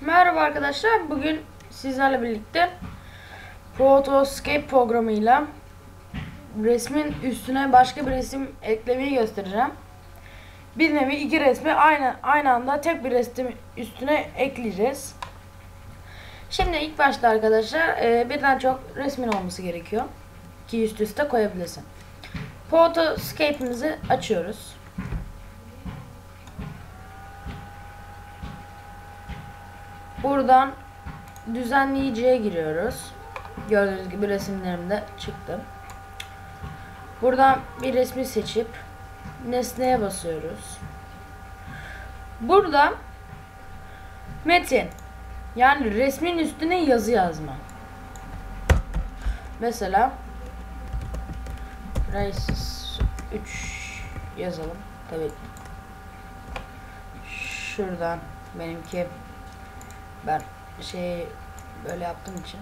Merhaba arkadaşlar. Bugün sizlerle birlikte Photoscape programıyla resmin üstüne başka bir resim eklemeyi göstereceğim. Bir nevi iki resmi aynı aynı anda tek bir resim üstüne ekleyeceğiz. Şimdi ilk başta arkadaşlar e, birden çok resmin olması gerekiyor ki üst üste koyabilirsin. Photoscape'imizi açıyoruz. Buradan düzenleyiciye giriyoruz. Gördüğünüz gibi resimlerimde çıktı. Buradan bir resmi seçip nesneye basıyoruz. Burada metin yani resmin üstüne yazı yazma. Mesela Crisis 3 yazalım. Tabii şuradan benimki ben şey böyle yaptığım için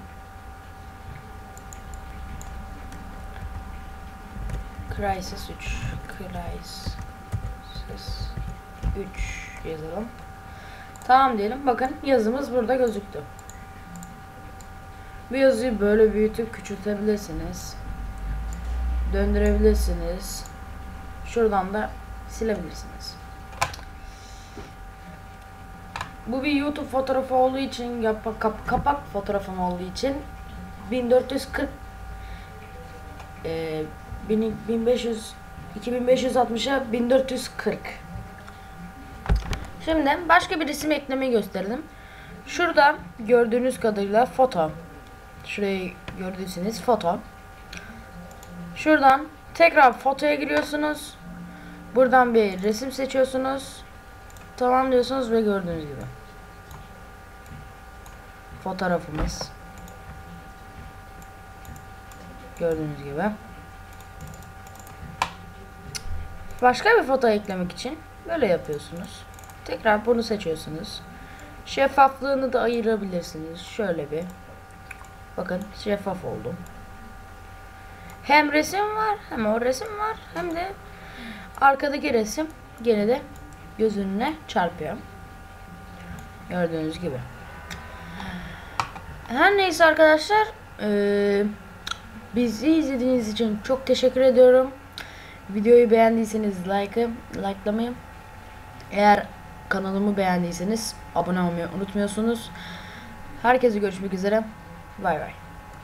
Crisis 3 Crisis 3 yazalım. Tamam diyelim. Bakın yazımız burada gözüktü. Bu yazıyı böyle büyütüp küçültebilirsiniz. Döndürebilirsiniz. Şuradan da silebilirsiniz. Bu bir YouTube fotoğrafı olduğu için yap- kap- kapak fotoğrafım olduğu için 1440 e, 1000 1500 2560'a 1440 Şimdi başka bir resim eklemeyi gösterdim. Şurada gördüğünüz kadarıyla foto. Şurayı gördüyseniz foto. Şuradan tekrar fotoya giriyorsunuz. Buradan bir resim seçiyorsunuz. Tamam diyorsunuz ve gördüğünüz gibi. Fotoğrafımız. Gördüğünüz gibi. Başka bir foto eklemek için böyle yapıyorsunuz. Tekrar bunu seçiyorsunuz. Şeffaflığını da ayırabilirsiniz. Şöyle bir. Bakın şeffaf oldu. Hem resim var hem o resim var hem de arkadaki resim gene de göz önüne çarpıyor. Gördüğünüz gibi. Her neyse arkadaşlar eee, bizi izlediğiniz için çok teşekkür ediyorum. Videoyu beğendiyseniz like'ı likelamayı. Eğer kanalımı beğendiyseniz abone olmayı unutmuyorsunuz. Herkese görüşmek üzere. Bay bay.